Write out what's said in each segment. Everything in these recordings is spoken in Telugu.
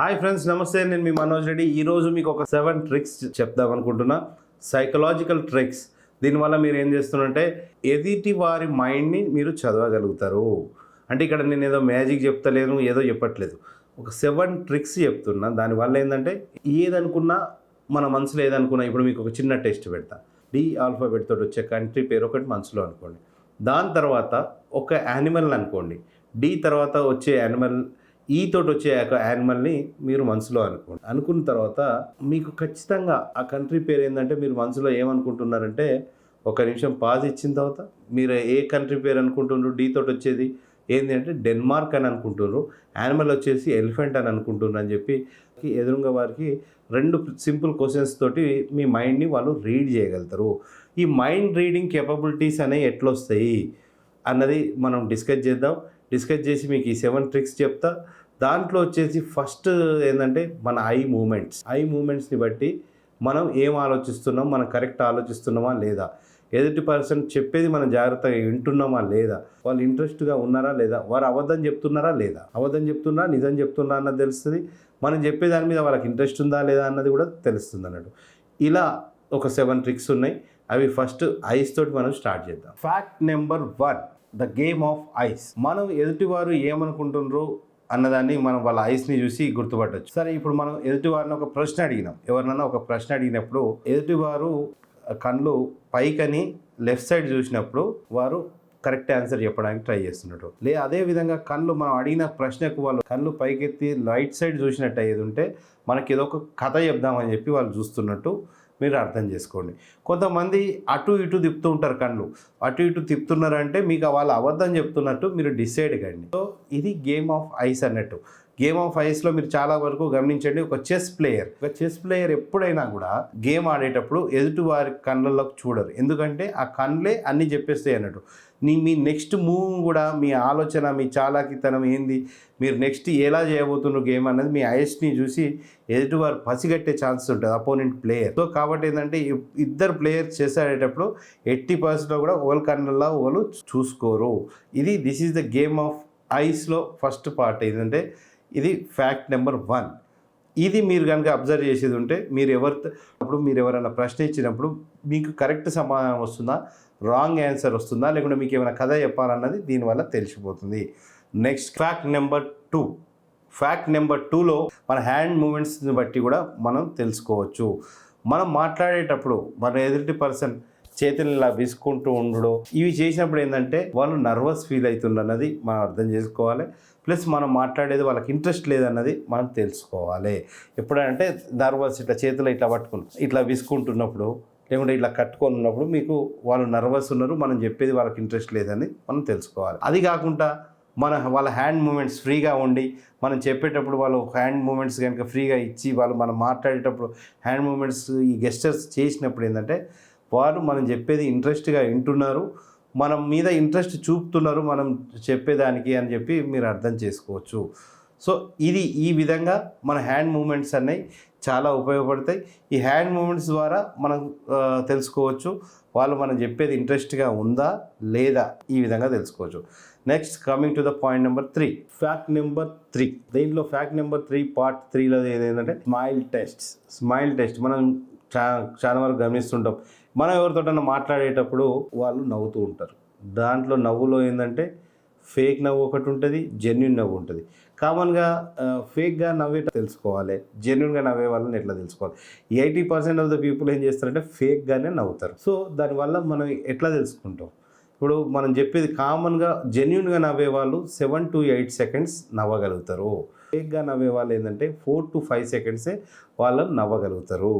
హాయ్ ఫ్రెండ్స్ నమస్తే. నేను మీ మనోజ్ రెడ్డి. ఈరోజు మీకు ఒక సెవెన్ ట్రిక్స్ చెప్దాం అనుకుంటున్నా. Psychological tricks. దీనివల్ల మీరు ఏం చేస్తున్నారంటే ఎదుటి వారి మైండ్ని మీరు చదవగలుగుతారు. అంటే ఇక్కడ నేను ఏదో మ్యాజిక్ చెప్తలేను ఏదో చెప్పట్లేదు. ఒక సెవెన్ ట్రిక్స్ చెప్తున్నా. దానివల్ల ఏంటంటే ఏదనుకున్నా మన మనసులో ఏదనుకున్నా ఇప్పుడు మీకు ఒక చిన్న టెస్ట్ పెడతా. డి ఆల్ఫాబెట్ తోటి వచ్చే కంట్రీ పేరు ఒకటి మనసులో అనుకోండి. దాని తర్వాత ఒక యానిమల్ అనుకోండి. డి తర్వాత వచ్చే యానిమల్ ఈ తోటి వచ్చే ఒక యానిమల్ని మీరు మనసులో అనుకోండి. అనుకున్న తర్వాత మీకు ఖచ్చితంగా ఆ కంట్రీ పేరు ఏంటంటే మీరు మనసులో ఏమనుకుంటున్నారంటే ఒక నిమిషం పాజ్ ఇచ్చిన తర్వాత మీరు ఏ కంట్రీ పేరు అనుకుంటున్నారు డీ తోటి వచ్చేది ఏంటి అంటే డెన్మార్క్ అని అనుకుంటున్నారు యానిమల్ వచ్చేసి ఎలిఫెంట్ అని అనుకుంటున్నారు అని చెప్పి ఎదురుగా వారికి రెండు సింపుల్ క్వశ్చన్స్ తోటి మీ మైండ్ని వాళ్ళు రీడ్ చేయగలుగుతారు. ఈ మైండ్ రీడింగ్ కేపబిలిటీస్ అనేవి ఎట్లొస్తాయి అన్నది మనం డిస్కస్ చేద్దాం. డిస్కస్ చేసి మీకు ఈ సెవెన్ ట్రిక్స్ చెప్తా. దాంట్లో వచ్చేసి ఫస్ట్ ఏంటంటే మన ఐ మూమెంట్స్. ఐ మూమెంట్స్ని బట్టి మనం ఏం ఆలోచిస్తున్నాం మనం కరెక్ట్ ఆలోచిస్తున్నామా లేదా? ఎదుటి పర్సన్ చెప్పేది మనం జాగ్రత్తగా వింటున్నామా లేదా? వాళ్ళు ఇంట్రెస్ట్గా ఉన్నారా లేదా? వారు అబద్ధం చెప్తున్నారా లేదా? అబద్ధం చెప్తున్నారా నిజం చెప్తున్నారా అన్నది తెలుస్తుంది. మనం చెప్పే దాని మీద వాళ్ళకి ఇంట్రెస్ట్ ఉందా లేదా అన్నది కూడా తెలుస్తుంది అన్నట్టు. ఇలా ఒక సెవెన్ ట్రిక్స్ ఉన్నాయి. అవి ఫస్ట్ ఐస్ తోటి మనం స్టార్ట్ చేద్దాం. Fact number one the game of eyes. మనం ఎదుటివారు ఏమనుకుంటున్నారు అన్నదాన్ని మనం వాళ్ళ ఐస్ని చూసి గుర్తుపట్టచ్చు. సరే ఇప్పుడు మనం ఎదుటివారిని ఒక ప్రశ్న అడిగినాం. ఎవరినైనా ఒక ప్రశ్న అడిగినప్పుడు ఎదుటివారు కళ్ళు పైకని లెఫ్ట్ సైడ్ చూసినప్పుడు వారు కరెక్ట్ ఆన్సర్ చెప్పడానికి ట్రై చేస్తున్నట్టు. లే అదే విధంగా కళ్ళు మనం అడిగిన ప్రశ్నకు వాళ్ళు కళ్ళు పైకెత్తి రైట్ సైడ్ చూసినట్టు అయ్యేది ఉంటే మనకి ఏదో ఒక కథ చెప్దామని చెప్పి వాళ్ళు చూస్తున్నట్టు మీరు అర్థం చేసుకోండి. కొంతమంది అటు ఇటు తిప్పుతూ ఉంటారు కళ్ళు. అటు ఇటు తిప్పుతున్నారంటే మీకు వాళ్ళు అబద్ధం చెప్తున్నట్టు మీరు డిసైడ్ కండి. సో ఇది గేమ్ ఆఫ్ ఐస్ అన్నట్టు. గేమ్ ఆఫ్ ఐస్లో మీరు చాలా వరకు గమనించండి ఒక చెస్ ప్లేయర్ ఒక చెస్ ప్లేయర్ ఎప్పుడైనా కూడా గేమ్ ఆడేటప్పుడు ఎదుటి వారి కళ్ళలోకి చూడరు. ఎందుకంటే ఆ కళ్ళే అన్నీ చెప్పేస్తాయి అన్నట్టు. నీ మీ నెక్స్ట్ మూవ్ కూడా మీ ఆలోచన మీ చాలాకితనం ఏంది? మీరు నెక్స్ట్ ఎలా చేయబోతున్నారు గేమ్ అనేది మీ ఐస్ని చూసి ఎదుటివారు పసిగట్టే ఛాన్స్ ఉంటుంది అపోనెంట్ ప్లేయర్ సో కాబట్టి ఏంటంటే ఇద్దరు ప్లేయర్స్ చేసాడేటప్పుడు ఎట్టి పర్సెంట్లో కూడా ఒకరి కన్నుల్లో ఒకరు చూసుకోరు. ఇది this is the game of ఐస్లో first part ఏంటంటే ఇది ఫ్యాక్ట్ నెంబర్ వన్ ఇది మీరు కనుక అబ్జర్వ్ చేసేది ఉంటే మీరు ఎవరితో అప్పుడు మీరు ఎవరైనా ప్రశ్న ఇచ్చినప్పుడు మీకు కరెక్ట్ సమాధానం వస్తుందా? రాంగ్ ఆన్సర్ వస్తుందా? లేకుంటే మీకు ఏమైనా కథ చెప్పాలన్నది దీనివల్ల తెలిసిపోతుంది. Next fact number two fact number టూలో మన హ్యాండ్ మూమెంట్స్ని బట్టి కూడా మనం తెలుసుకోవచ్చు. మనం మాట్లాడేటప్పుడు మన ఎదుటి పర్సన్ చేతులు ఇలా విసుకుంటూ ఉండడం. ఇవి చేసినప్పుడు ఏంటంటే వాళ్ళు నర్వస్ ఫీల్ అవుతుండన్నది అన్నది మనం అర్థం చేసుకోవాలి. ప్లస్ మనం మాట్లాడేది వాళ్ళకి ఇంట్రెస్ట్ లేదన్నది మనం తెలుసుకోవాలి. ఎప్పుడంటే నర్వస్ ఇట్లా చేతులు ఇట్లా పట్టుకుని ఇట్లా విసుకుంటున్నప్పుడు లేకుంటే ఇట్లా కట్టుకొని ఉన్నప్పుడు మీకు వాళ్ళు నర్వస్ ఉన్నారు మనం చెప్పేది వాళ్ళకి ఇంట్రెస్ట్ లేదని మనం తెలుసుకోవాలి. అది కాకుండా మన వాళ్ళ హ్యాండ్ మూమెంట్స్ ఫ్రీగా ఉండి మనం చెప్పేటప్పుడు వాళ్ళు హ్యాండ్ మూమెంట్స్ కనుక ఫ్రీగా ఇచ్చి వాళ్ళు మనం మాట్లాడేటప్పుడు హ్యాండ్ మూమెంట్స్ ఈ గెస్టర్స్ చేసినప్పుడు ఏంటంటే వారు మనం చెప్పేది ఇంట్రెస్ట్గా వింటున్నారు మనం మీద ఇంట్రెస్ట్ చూపుతున్నారు మనం చెప్పేదానికి అని చెప్పి మీరు అర్థం చేసుకోవచ్చు. సో ఇది ఈ విధంగా మన హ్యాండ్ మూమెంట్స్ అనేవి చాలా ఉపయోగపడతాయి. ఈ హ్యాండ్ మూమెంట్స్ ద్వారా మనం తెలుసుకోవచ్చు. వాళ్ళు మనం చెప్పేది ఇంట్రెస్ట్గా ఉందా లేదా ఈ విధంగా తెలుసుకోవచ్చు. Next coming to the point number three. Fact number three. దీంట్లో ఫ్యాక్ట్ నెంబర్ త్రీ పార్ట్ త్రీలో ఏంటంటే స్మైల్ టెస్ట్ స్మైల్ టెస్ట్. మనం చా చాలా వరకు గమనిస్తుంటాం. మనం ఎవరితోటన్నా మాట్లాడేటప్పుడు వాళ్ళు నవ్వుతూ ఉంటారు. దాంట్లో నవ్వులో ఏంటంటే ఫేక్ నవ్వు ఒకటి ఉంటుంది జెన్యున్ నవ్వు ఉంటుంది. కామన్గా ఫేక్గా నవ్వే తెలుసుకోవాలి. జెన్యున్గా నవ్వే వాళ్ళని ఎట్లా తెలుసుకోవాలి? Eighty percent of the people ఏం చేస్తారంటే ఫేక్గానే నవ్వుతారు. సో దానివల్ల మనం ఎట్లా తెలుసుకుంటాం? ఇప్పుడు మనం చెప్పేది కామన్గా జెన్యున్గా నవ్వే వాళ్ళు సెవెన్ టు ఎయిట్ సెకండ్స్ నవ్వగలుగుతారు. ఫేక్గా నవ్వే వాళ్ళు ఏంటంటే ఫోర్ టు ఫైవ్ సెకండ్సే వాళ్ళు నవ్వగలుగుతారు.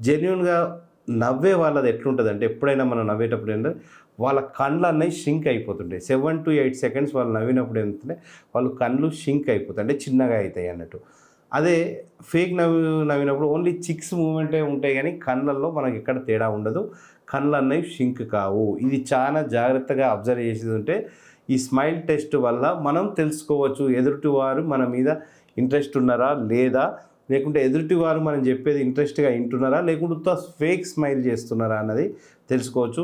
జెన్యున్గా నవ్వే వాళ్ళది ఎట్లుంటుందంటే ఎప్పుడైనా మనం నవ్వేటప్పుడు ఏంటంటే వాళ్ళ కళ్ళు అన్నవి షింక్ అయిపోతుంటాయి. సెవెన్ టు ఎయిట్ సెకండ్స్ వాళ్ళు నవ్వినప్పుడు ఏంటంటే వాళ్ళు కళ్ళు షింక్ అయిపోతాయి. అంటే చిన్నగా అవుతాయి అన్నట్టు. అదే ఫేక్ నవ్వు నవ్వినప్పుడు ఓన్లీ చిక్స్ మూమెంటే ఉంటాయి కానీ కళ్ళల్లో మనకి ఎక్కడ తేడా ఉండదు. కళ్ళు అన్నవి షింక్ కావు. ఇది చాలా జాగ్రత్తగా అబ్జర్వ్ చేసేది ఉంటే ఈ స్మైల్ టెస్ట్ వల్ల మనం తెలుసుకోవచ్చు ఎదుటివారు మన మీద ఇంట్రెస్ట్ ఉన్నారా లేదా లేకుంటే ఎదుటి వారు మనం చెప్పేది ఇంట్రెస్ట్గా వింటున్నారా? లేకుంటే ఫేక్ స్మైల్ చేస్తున్నారా అన్నది తెలుసుకోవచ్చు.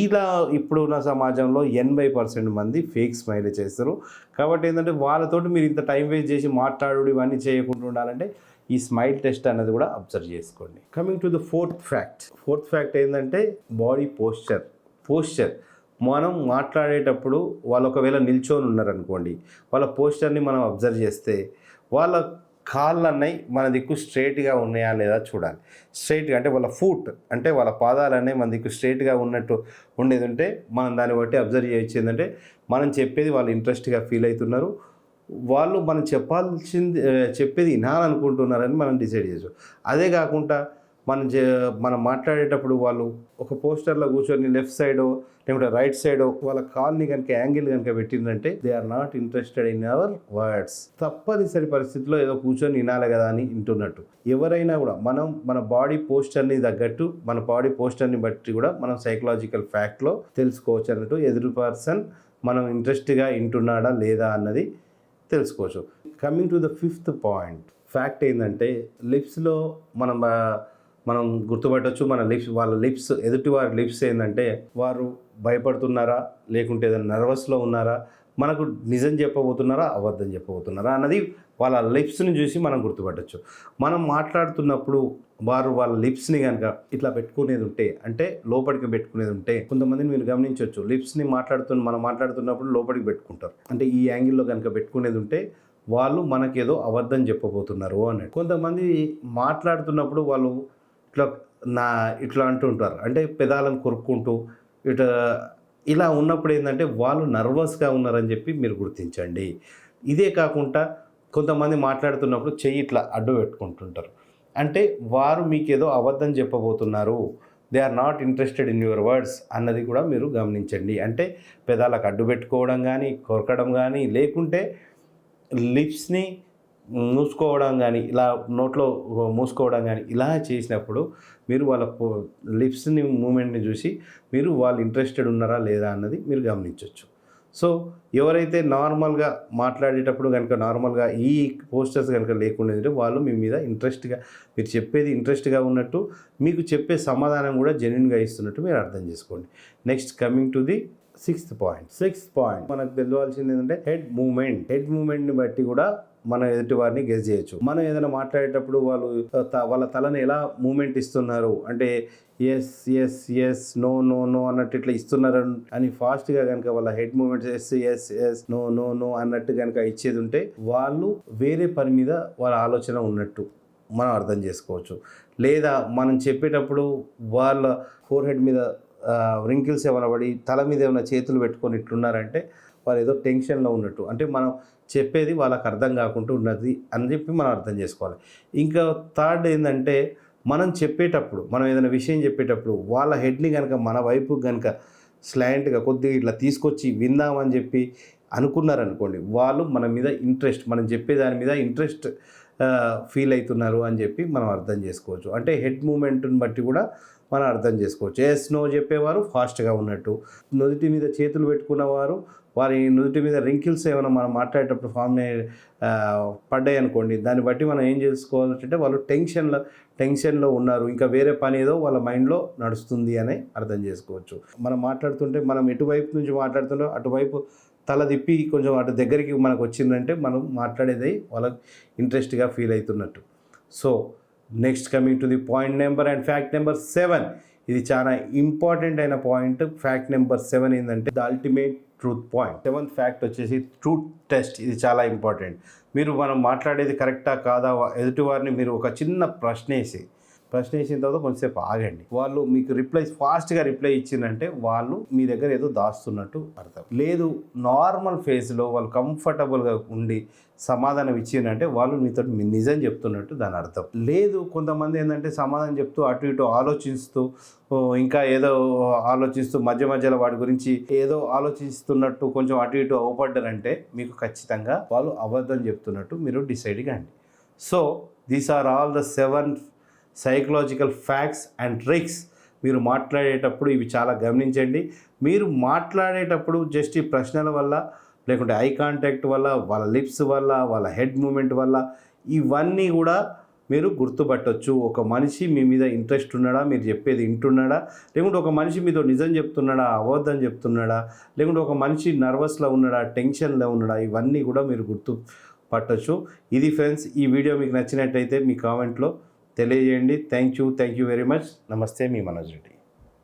ఇలా ఇప్పుడున్న సమాజంలో ఎనభై పర్సెంట్ మంది ఫేక్ స్మైల్ చేస్తారు. కాబట్టి ఏంటంటే వాళ్ళతోటి మీరు ఇంత టైం వేస్ట్ చేసి మాట్లాడు ఇవన్నీ చేయకుండా ఉండాలంటే ఈ స్మైల్ టెస్ట్ అన్నది కూడా అబ్జర్వ్ చేసుకోండి. Coming to the fourth fact fourth fact ఏంటంటే బాడీ పోస్చర్ పోస్చర్ మనం మాట్లాడేటప్పుడు వాళ్ళు ఒకవేళ నిల్చొని ఉన్నారనుకోండి వాళ్ళ పోస్చర్ని మనం అబ్జర్వ్ చేస్తే వాళ్ళ కాళ్ళు అన్నవి మన దిక్కు స్ట్రైట్గా ఉన్నాయా లేదా చూడాలి. స్ట్రైట్గా అంటే వాళ్ళ ఫూట్ అంటే వాళ్ళ పాదాలు అనేవి మన దిక్కు స్ట్రైట్గా ఉన్నట్టు ఉండేది ఉంటే మనం దాన్ని బట్టి అబ్జర్వ్ చేయొచ్చు ఏంటంటే మనం చెప్పేది వాళ్ళు ఇంట్రెస్ట్గా ఫీల్ అవుతున్నారు. వాళ్ళు మనం చెప్పాల్సింది చెప్పేది వినాలనుకుంటున్నారని మనం డిసైడ్ చేసాం అదే కాకుండా మనం చే మనం మాట్లాడేటప్పుడు వాళ్ళు ఒక పోస్టర్లో కూర్చొని లెఫ్ట్ సైడ్ లేకుంటే రైట్ సైడ్ వాళ్ళ కాల్ని కనుక యాంగిల్ కనుక పెట్టిందంటే they are not interested in our words తప్పనిసరి పరిస్థితిలో ఏదో కూర్చొని వినాలి కదా అని వింటున్నట్టు. ఎవరైనా కూడా మనం మన బాడీ పోస్టర్ని తగ్గట్టు మన బాడీ పోస్టర్ని బట్టి కూడా మనం సైకలాజికల్ ఫ్యాక్ట్లో తెలుసుకోవచ్చు అన్నట్టు ఎదురు పర్సన్ మనం ఇంట్రెస్ట్గా వింటున్నాడా లేదా అన్నది తెలుసుకోవచ్చు. Coming to the fifth point fact ఏంటంటే లిప్స్లో మనం మనం గుర్తుపట్టవచ్చు మన లిప్స్ వాళ్ళ లిప్స్ ఎదుటి వారి లిప్స్ ఏంటంటే వారు భయపడుతున్నారా? లేకుంటే ఏదైనా నర్వస్లో ఉన్నారా? మనకు నిజం చెప్పబోతున్నారా? అబద్ధం చెప్పబోతున్నారా? అన్నది వాళ్ళ లిప్స్ని చూసి మనం గుర్తుపట్టచ్చు. మనం మాట్లాడుతున్నప్పుడు వారు వాళ్ళ లిప్స్ని కనుక ఇట్లా పెట్టుకునేది ఉంటే అంటే లోపలికి పెట్టుకునేది ఉంటే కొంతమందిని మీరు గమనించవచ్చు లిప్స్ని మాట్లాడుతున్న మనం మాట్లాడుతున్నప్పుడు లోపలికి పెట్టుకుంటారు. అంటే ఈ యాంగిల్లో కనుక పెట్టుకునేది ఉంటే వాళ్ళు మనకేదో అబద్ధం చెప్పబోతున్నారు అని కొంతమంది మాట్లాడుతున్నప్పుడు వాళ్ళు ఇట్లా నా ఇట్లా అంటుంటారు అంటే పెదాలను కొరుక్కుంటూ ఇట ఇలా ఉన్నప్పుడు ఏంటంటే వాళ్ళు నర్వస్గా ఉన్నారని చెప్పి మీరు గుర్తించండి. ఇదే కాకుండా కొంతమంది మాట్లాడుతున్నప్పుడు చెయ్యి ఇట్లా అడ్డు పెట్టుకుంటుంటారు. అంటే వారు మీకు ఏదో అబద్ధం చెప్పబోతున్నారు. They are not interested in your words అన్నది కూడా మీరు గమనించండి. అంటే పెదాలకు అడ్డు పెట్టుకోవడం కానీ కొరకడం కానీ లేకుంటే లిప్స్ని మూసుకోవడం కానీ ఇలా నోట్లో మూసుకోవడం కానీ ఇలా చేసినప్పుడు మీరు వాళ్ళ లిప్స్ని మూమెంట్ని చూసి మీరు వాళ్ళు ఇంట్రెస్టెడ్ ఉన్నారా లేదా అన్నది మీరు గమనించవచ్చు సో ఎవరైతే నార్మల్గా మాట్లాడేటప్పుడు కనుక నార్మల్గా ఈ పోస్టర్స్ కనుక లేకుండా వాళ్ళు మీ మీద ఇంట్రెస్ట్గా మీరు చెప్పేది ఇంట్రెస్ట్గా ఉన్నట్టు మీకు చెప్పే సమాధానం కూడా జెన్యున్గా ఇస్తున్నట్టు మీరు అర్థం చేసుకోండి. Next coming to the sixth point. Sixth point. మనకు తెలియాల్సింది ఏంటంటే హెడ్ మూమెంట్. హెడ్ మూమెంట్ని బట్టి కూడా మనం ఎదుటి వారిని గెస్ చేయొచ్చు. మనం ఏదైనా మాట్లాడేటప్పుడు వాళ్ళు త- వాళ్ళ తలని ఎలా మూమెంట్ ఇస్తున్నారు? అంటే yes yes yes no no no అన్నట్టు ఇట్లా ఇస్తున్నారు అని ఫాస్ట్గా కనుక వాళ్ళ head movements yes yes yes no no no అన్నట్టు కనుక ఇచ్చేది ఉంటే వాళ్ళు వేరే పని మీద వాళ్ళ ఆలోచన ఉన్నట్టు మనం అర్థం చేసుకోవచ్చు. లేదా మనం చెప్పేటప్పుడు వాళ్ళ ఫోర్ హెడ్ మీద రింకిల్స్ ఏమైనా పడి తల మీద ఏమైనా చేతులు పెట్టుకొని ఇట్లున్నారంటే వాళ్ళు ఏదో టెన్షన్లో ఉన్నట్టు. అంటే మనం చెప్పేది వాళ్ళకి అర్థం కాకుండా ఉన్నది అని చెప్పి మనం అర్థం చేసుకోవాలి. ఇంకా థర్డ్ ఏంటంటే మనం చెప్పేటప్పుడు మనం ఏదైనా విషయం చెప్పేటప్పుడు వాళ్ళ హెడ్ని కనుక మన వైపు కనుక స్లాంట్గా కొద్దిగా ఇట్లా తీసుకొచ్చి విందామని చెప్పి అనుకున్నారనుకోండి వాళ్ళు మన మీద ఇంట్రెస్ట్ మనం చెప్పే దాని మీద ఇంట్రెస్ట్ ఫీల్ అవుతున్నారు అని చెప్పి మనం అర్థం చేసుకోవచ్చు. అంటే హెడ్ మూమెంట్ని బట్టి కూడా మనం అర్థం చేసుకోవచ్చు. ఎస్ నో చెప్పేవారు ఫాస్ట్గా ఉన్నట్టు. నుదుటి మీద చేతులు పెట్టుకున్నవారు వారి నుదుటి మీద రింకిల్స్ ఏమైనా మనం మాట్లాడేటప్పుడు ఫామ్ పడ్డాయి అనుకోండి దాన్ని బట్టి మనం ఏం చేసుకోవాలంటే వాళ్ళు టెన్షన్లో టెన్షన్లో ఉన్నారు. ఇంకా వేరే పని ఏదో వాళ్ళ మైండ్లో నడుస్తుంది అని అర్థం చేసుకోవచ్చు. మనం మాట్లాడుతుంటే మనం ఎటువైపు నుంచి మాట్లాడుతుంటే అటువైపు తల తిప్పి కొంచెం అటు దగ్గరికి మనకు వచ్చిందంటే మనం మాట్లాడేది వాళ్ళకి ఇంట్రెస్ట్గా ఫీల్ అవుతున్నట్టు. So next coming to the point number and fact number seven ఇది చాలా ఇంపార్టెంట్ అయిన పాయింట్. ఫ్యాక్ట్ నెంబర్ సెవెన్ ఏంటంటే the ultimate truth point. Seventh fact వచ్చేసి ట్రూత్ టెస్ట్. ఇది చాలా ఇంపార్టెంట్. మీరు మనం మాట్లాడేది కరెక్టా కాదా? ఎదుటివారిని మీరు ఒక చిన్న ప్రశ్న వేసి ప్రశ్న వేసిన తర్వాత కొంచెంసేపు ఆగండి. వాళ్ళు మీకు రిప్లై ఫాస్ట్గా రిప్లై ఇచ్చిందంటే వాళ్ళు మీ దగ్గర ఏదో దాస్తున్నట్టు అర్థం. లేదు నార్మల్ ఫేస్లో వాళ్ళు కంఫర్టబుల్గా ఉండి సమాధానం ఇచ్చిందంటే వాళ్ళు మీతో మీ నిజం చెప్తున్నట్టు దాని అర్థం. లేదు కొంతమంది ఏంటంటే సమాధానం చెప్తూ అటు ఇటు ఆలోచిస్తూ ఇంకా ఏదో ఆలోచిస్తూ మధ్య మధ్యలో వాటి గురించి ఏదో ఆలోచిస్తున్నట్టు కొంచెం అటు ఇటు అవపడ్డారంటే మీకు ఖచ్చితంగా వాళ్ళు అబద్ధం చెప్తున్నట్టు మీరు డిసైడ్ కండి. So these are all the seven psychological facts and tricks మీరు మాట్లాడేటప్పుడు ఇవి చాలా గమనించండి. మీరు మాట్లాడేటప్పుడు జస్ట్ ఈ ప్రశ్నల వల్ల లేకుంటే ఐ కాంటాక్ట్ వల్ల వాళ్ళ లిప్స్ వల్ల వాళ్ళ హెడ్ మూమెంట్ వల్ల ఇవన్నీ కూడా మీరు గుర్తుపట్టొచ్చు. ఒక మనిషి మీ మీద ఇంట్రెస్ట్ ఉన్నాడా మీరు చెప్పేది వింటున్నాడా లేకుంటే ఒక మనిషి మీతో నిజం చెప్తున్నాడా అబద్ధం చెప్తున్నాడా లేకుంటే ఒక మనిషి నర్వస్లో ఉన్నాడా టెన్షన్లో ఉన్నాడా ఇవన్నీ కూడా మీరు గుర్తు పట్టొచ్చు ఇది ఫ్రెండ్స్ ఈ వీడియో మీకు నచ్చినట్టయితే మీ కామెంట్లో తెలియజేయండి. Thank you thank you very much నమస్తే మీ మనోజ్ రెడ్డి.